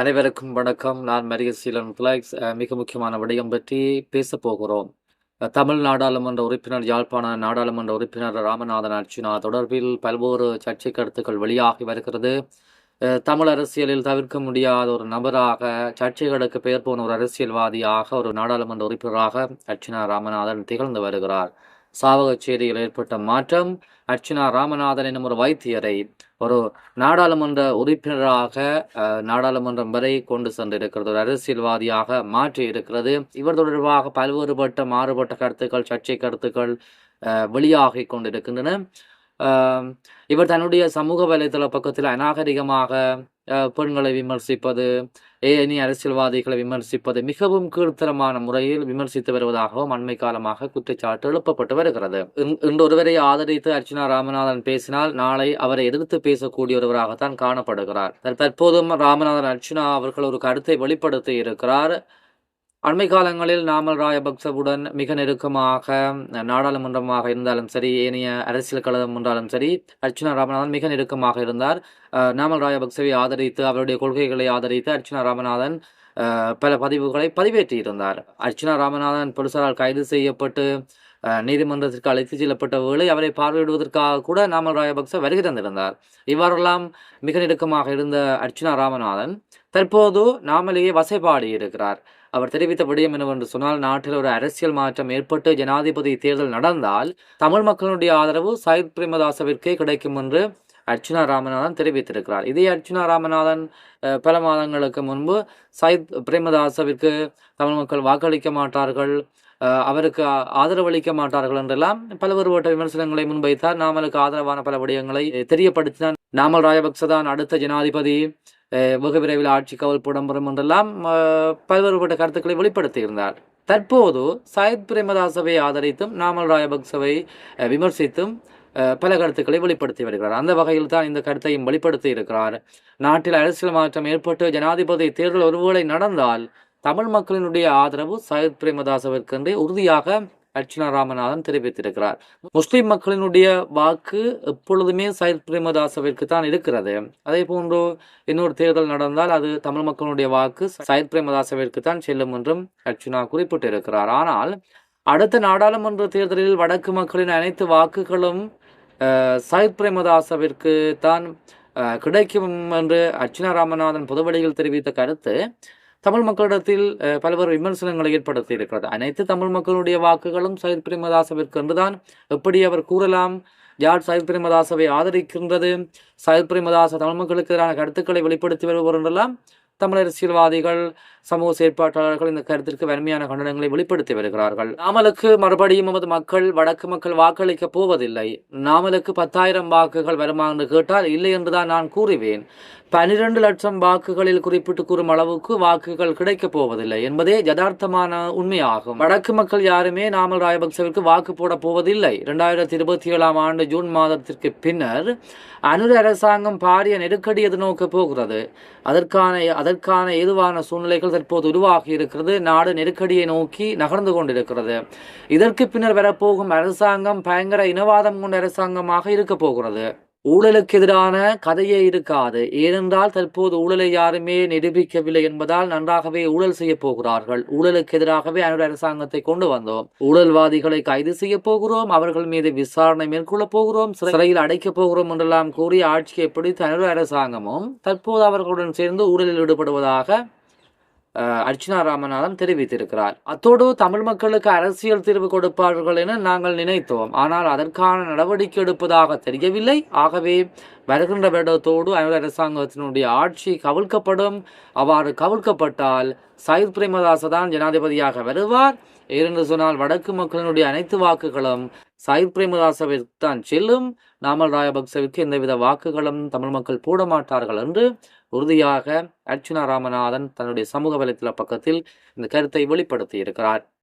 அனைவருக்கும் வணக்கம். நான் மரியசீலன் பிளாக்ஸ் மிக முக்கியமான விடயம் பற்றி பேசப் போகிறோம். தமிழ் நாடாளுமன்ற உறுப்பினர் யாழ்ப்பாண நாடாளுமன்ற உறுப்பினர் ராமநாதன் அர்ச்சுனா தொடர்பில் பல்வேறு சர்ச்சை கருத்துக்கள் வெளியாகி வருகிறது. தமிழ் அரசியலில் தவிர்க்க முடியாத ஒரு நபராக சர்ச்சைகளுக்கு பெயர் போன ஒரு அரசியல்வாதியாக ஒரு நாடாளுமன்ற உறுப்பினராக அர்ச்சுனா ராமநாதன் திகழ்ந்து வருகிறார். சாவகச்சேரியில் ஏற்பட்ட மாற்றம் அர்ச்சனா ராமநாதன் எனும் ஒரு வைத்தியரை ஒரு நாடாளுமன்ற உறுப்பினராக அஹ், நாடாளுமன்றம் வரை கொண்டு சென்றிருக்கிறது. ஒரு அரசியல்வாதியாக மாற்றி இருக்கிறது. இவர் தொடர்பாக பல்வேறுபட்ட மாறுபட்ட கருத்துக்கள் சர்ச்சை கருத்துக்கள் அஹ், கொண்டிருக்கின்றன. இவர் தன்னுடைய சமூக வலைதள பக்கத்தில் அநாகரிகமாக பெண்களை விமர்சிப்பது ஏனி அரசியல்வாதிகளை விமர்சிப்பது மிகவும் கீழ்த்தரமான முறையில் விமர்சித்து வருவதாகவும் அண்மை காலமாக குற்றச்சாட்டு எழுப்பப்பட்டு வருகிறது. இன்- இன்று ஒருவரை ஆதரித்து அர்ச்சனா ராமநாதன் பேசினால் நாளை அவரை எதிர்த்து பேசக்கூடிய ஒருவராகத்தான் காணப்படுகிறார். தற்போதும் ராமநாதன் அர்ச்சனா அவர்கள் ஒரு கருத்தை வெளிப்படுத்தி இருக்கிறார். அண்மை காலங்களில் நாமல் ராயபக்சவுடன் மிக நெருக்கமாக நாடாளுமன்றமாக இருந்தாலும் சரி ஏனைய அரசியல் கழகம் என்றாலும் சரி அர்ச்சனா ராமநாதன் மிக நெருக்கமாக இருந்தார். நாமல் ராயபக்சவை ஆதரித்து அவருடைய கொள்கைகளை ஆதரித்து அர்ச்சனா ராமநாதன் பல பதிவுகளை பதிவேற்றியிருந்தார் அர்ச்சனா ராமநாதன் போலீசாரால் கைது செய்யப்பட்டு நீதிமன்றத்திற்கு அழைத்து செல்லப்பட்ட வேளை அவரை பார்வையிடுவதற்காக கூட நாமல் ராயபக்ச வருகை தந்திருந்தார். இவ்வாறெல்லாம் மிக நெருக்கமாக இருந்த அர்ச்சனா ராமநாதன் தற்போது நாமலேயே வசைபாடி இருக்கிறார் அவர் தெரிவித்த விடயம் என்னவென்று சொன்னால் நாட்டில் ஒரு அரசியல் மாற்றம் ஏற்பட்டு ஜனாதிபதி தேர்தல் நடந்தால் தமிழ் மக்களுடைய ஆதரவு சயித் பிரேமதாசவிற்கே கிடைக்கும் என்று அர்ச்சுனா ராமநாதன் தெரிவித்திருக்கிறார். இதே அர்ச்சுனா ராமநாதன் பல மாதங்களுக்கு முன்பு சயித் பிரேமதாசவிற்கு தமிழ் மக்கள் வாக்களிக்க மாட்டார்கள் அவருக்கு ஆதரவளிக்க மாட்டார்கள் என்றெல்லாம் பல்வேறுபட்ட விமர்சனங்களை முன்வைத்தார். நாமலுக்கு ஆதரவான பல விடயங்களை தெரியப்படுத்தினார். நாமல் ராஜபக்சதான் அடுத்த ஜனாதிபதி வெகு விரைவில் ஆட்சி கவல் பெறும் என்றெல்லாம் பல்வேறுபட்ட கருத்துக்களை வெளிப்படுத்தியிருந்தார். தற்போது சயித் பிரேமதாசவை ஆதரித்தும் நாமல் ராஜபக்சவை விமர்சித்தும் பல கருத்துக்களை வெளிப்படுத்தி வருகிறார். அந்த வகையில் தான் இந்த கருத்தையும் வெளிப்படுத்தி இருக்கிறார். நாட்டில் அரசியல் மாற்றம் ஏற்பட்டு ஜனாதிபதி தேர்தல் ஒருவேளை நடந்தால் தமிழ் மக்களினுடைய ஆதரவு சயித் பிரேமதாசவிற்கென்றே உறுதியாக அர்ச்சனா ராமநாதன் தெரிவித்திருக்கிறார். முஸ்லிம் மக்களினுடைய வாக்கு எப்பொழுதுமே சயித் பிரேமதாசவிற்கு தான் இருக்கிறது. அதே போன்று இன்னொரு தேர்தல் நடந்தால் அது தமிழ் மக்களுடைய வாக்கு சயித் பிரேமதாசவிற்கு தான் செல்லும் என்றும் அர்ச்சுனா குறிப்பிட்டிருக்கிறார். ஆனால் அடுத்த நாடாளுமன்ற தேர்தலில் வடக்கு மக்களின் அனைத்து வாக்குகளும் அஹ், சயித் பிரேமதாசவிற்கு தான் கிடைக்கும் என்று அர்ச்சனா ராமநாதன் பொதுவெளியில் தெரிவித்த கருத்து தமிழ் மக்களிடத்தில் பல்வேறு விமர்சனங்களை ஏற்படுத்தி இருக்கிறது அனைத்து தமிழ் மக்களுடைய வாக்குகளும் சயித் பிரேமதாசவிற்கு என்றுதான் எப்படி அவர் கூறலாம்? யார் சயித் பிரேமதாசவை ஆதரிக்கின்றது? சயித் பிரேமதாச தமிழ் மக்களுக்கு எதிரான கருத்துக்களை வெளிப்படுத்தி வருவர் என்றெல்லாம் தமிழ் அரசியல்வாதிகள் சமூக செயற்பாட்டாளர்கள் இந்த கருத்திற்கு வன்மையான கண்டனங்களை வெளிப்படுத்தி வருகிறார்கள். நாமலுக்கு மறுபடியும் நமது மக்கள் வடக்கு மக்கள் வாக்களிக்கப் போவதில்லை. நாமலுக்கு பத்தாயிரம் வாக்குகள் வருமா என்று கேட்டால் இல்லை என்றுதான் நான் கூறுவேன். பனிரெண்டு லட்சம் வாக்குகளில் குறிப்பிட்டு கூறும் அளவுக்கு வாக்குகள் கிடைக்கப் போவதில்லை என்பதே யதார்த்தமான உண்மையாகும். வடக்கு மக்கள் யாருமே நாமல் ராயபக்சவிற்கு வாக்கு போட போவதில்லை. இரண்டாயிரத்தி இருபத்தி ஏழாம் ஆண்டு ஜூன் மாதத்திற்கு பின்னர் அனுர அரசாங்கம் பாரிய நெருக்கடி எதிர்நோக்கப் போகிறது. அதற்கான அதற்கான ஏதுவான சூழ்நிலைகள் தற்போது உருவாகி இருக்கிறது. நாடு நெருக்கடியை நோக்கி நகர்ந்து கொண்டிருக்கிறது. இதற்கு பின்னர் வரப்போகும் அரசாங்கம் பயங்கர இனவாதம் கொண்ட அரசாங்கமாக இருக்க போகிறது. ஊழலுக்கு எதிரான கதையே இருக்காது. ஏனென்றால் தற்போது ஊழலை யாருமே நிரூபிக்கவில்லை என்பதால் நன்றாகவே ஊழல் செய்ய போகிறார்கள். ஊழலுக்கு எதிராகவே அனுர அரசாங்கத்தை கொண்டு வந்தோம். ஊழல்வாதிகளை கைது செய்ய போகிறோம். அவர்கள் மீது விசாரணை மேற்கொள்ள போகிறோம். சிறையில் அடைக்கப் போகிறோம் என்றெல்லாம் கூறி ஆட்சியை பிடித்த அனுர அரசாங்கமும் தற்போது அவர்களுடன் சேர்ந்து ஊழலில் ஈடுபடுவதாக அர்ச்சனா ராமநாதன் தெரிவித்திருக்கிறார். அத்தோடு தமிழ் மக்களுக்கு அரசியல் தீர்வு கொடுப்பார்கள் என நாங்கள் நினைத்தோம். ஆனால் அதற்கான நடவடிக்கை எடுப்பதாக தெரியவில்லை. ஆகவே வருகின்ற வருடத்தோடு அனுர அரசாங்கத்தினுடைய ஆட்சி கவிழ்க்கப்படும். அவ்வாறு கவிழ்க்கப்பட்டால் சயித் பிரேமதாச தான் ஜனாதிபதியாக வருவார். ஏனென்று சொன்னால் வடக்கு மக்களினுடைய அனைத்து வாக்குகளும் சயித் பிரேமதாசவிற்கு தான் செல்லும். நாமல் ராயபக்சவிற்கு எந்தவித வாக்குகளும் தமிழ் மக்கள் போட மாட்டார்கள் என்று உறுதியாக அர்ச்சுனா ராமநாதன் தன்னுடைய சமூக வலைத்தள பக்கத்தில் இந்த கருத்தை வெளிப்படுத்தி இருக்கிறார்